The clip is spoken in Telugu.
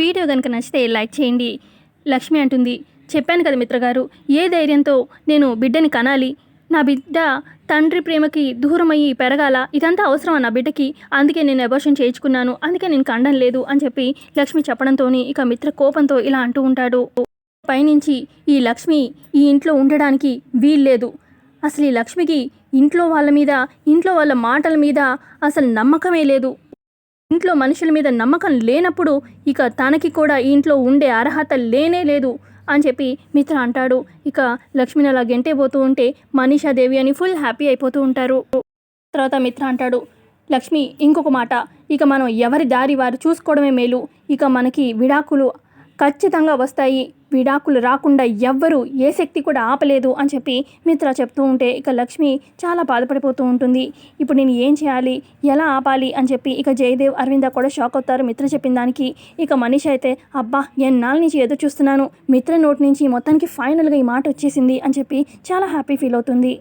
వీడియో కనుక నచ్చితే లైక్ చేయండి. లక్ష్మి అంటుంది చెప్పాను కదా మిత్రగారు ఏ ధైర్యంతో నేను బిడ్డని కనాలి? నా బిడ్డ తండ్రి ప్రేమకి దూరమయ్యి పెరగాల. ఇదంతా అవసరం నా బిడ్డకి? అందుకే నేను అబోషన్ చేయించుకున్నాను. అందుకే నేను కండం లేదు అని చెప్పి లక్ష్మి చెప్పడంతో ఇక మిత్ర కోపంతో ఇలా అంటూ ఉంటాడు. పైనుంచి ఈ లక్ష్మి ఈ ఇంట్లో ఉండడానికి వీల్లేదు. అసలు ఈ లక్ష్మికి ఇంట్లో వాళ్ళ మీద ఇంట్లో వాళ్ళ మాటల మీద అసలు నమ్మకమే లేదు. ఇంట్లో మనుషుల మీద నమ్మకం లేనప్పుడు ఇక తనకి కూడా ఈ ఇంట్లో ఉండే అర్హత లేనే లేదు అని చెప్పి మిత్ర అంటాడు. ఇక లక్ష్మిని అలా గెంటే పోతూ ఉంటే మనీషాదేవి అని ఫుల్ హ్యాపీ అయిపోతూ ఉంటారు. తర్వాత మిత్ర అంటాడు లక్ష్మి ఇంకొక మాట ఇక మనం ఎవరి దారి వారు చూసుకోవడమే మేలు. ఇక మనకి విడాకులు ఖచ్చితంగా వస్తాయి. విడాకులు రాకుండా ఎవ్వరు ఏ శక్తి కూడా ఆపలేదు అని చెప్పి మిత్ర చెప్తూ ఉంటే ఇక లక్ష్మి చాలా బాధపడిపోతూ ఉంటుంది. ఇప్పుడు నేను ఏం చేయాలి? ఎలా ఆపాలి? అని చెప్పి ఇక జయదేవ్ అరవింద కూడా షాక్ అవుతారు. మిత్ర చెప్పిన దానికి ఇక మనిషి అయితే అబ్బా ఎన్నాళ్ళ నుంచి ఎదురు చూస్తున్నాను. మిత్ర నోటి నుంచి మొత్తానికి ఫైనల్గా ఈ మాట వచ్చేసింది అని చెప్పి చాలా హ్యాపీ ఫీల్ అవుతుంది.